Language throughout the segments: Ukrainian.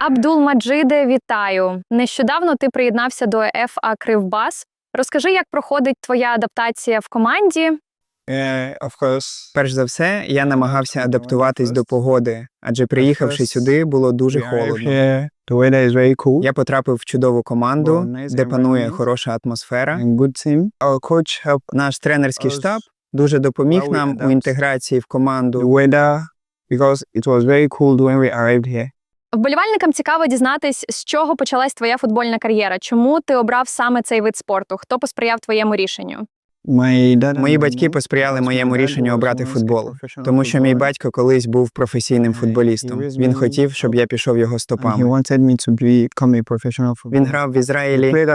Абдул Маджиде, вітаю! Нещодавно ти приєднався до ФА Кривбас. Розкажи, як проходить твоя адаптація в команді? Course. Перш за все, я намагався адаптуватись до погоди, адже приїхавши сюди, було дуже холодно. Я потрапив в чудову команду, де панує хороша атмосфера. Наш тренерський штаб дуже допоміг нам у інтеграції в the команду. Вболівальникам цікаво дізнатись, з чого почалась твоя футбольна кар'єра. Чому ти обрав саме цей вид спорту? Хто посприяв твоєму рішенню? Мої батьки посприяли моєму рішенню обрати футбол, тому що мій батько колись був професійним футболістом. Він хотів, щоб я пішов його стопами. Він грав в Ізраїлі.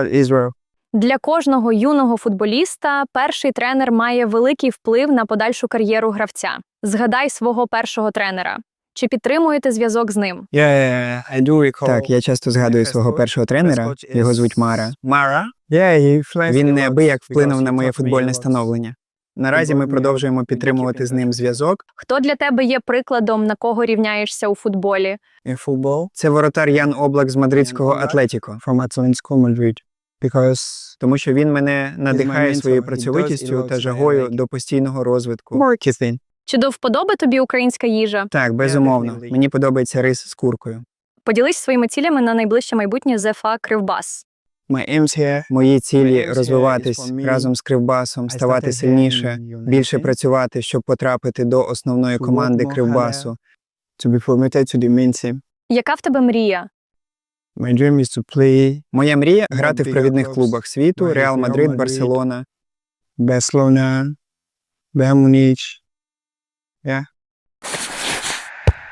Для кожного юного футболіста перший тренер має великий вплив на подальшу кар'єру гравця. Згадай свого першого тренера. Чи підтримуєте зв'язок з ним? Yeah, yeah, I do recall. Так, я часто згадую свого першого тренера. Його звуть Мара. Mara. Yeah, he influenced Він неабияк вплинув на моє футбольне становлення. Наразі ми продовжуємо підтримувати з ним зв'язок. Хто для тебе є прикладом, на кого рівняєшся у футболі? Це воротар Ян Облак з мадридського Атлетіко. Тому що він мене надихає своєю працьовитістю та жагою до постійного розвитку. Чи до вподоби тобі українська їжа? Так, безумовно. Мені подобається рис з куркою. Поділись своїми цілями на найближче майбутнє ЗФА Кривбас. Мої цілі розвиватись разом з Кривбасом, ставати сильніше, більше працювати, щоб потрапити до основної команди Кривбасу. Яка в тебе мрія? My dream is to play Моя мрія грати в провідних клубах світу: Реал Мадрид, Барселона. Bayern Munich. Yeah.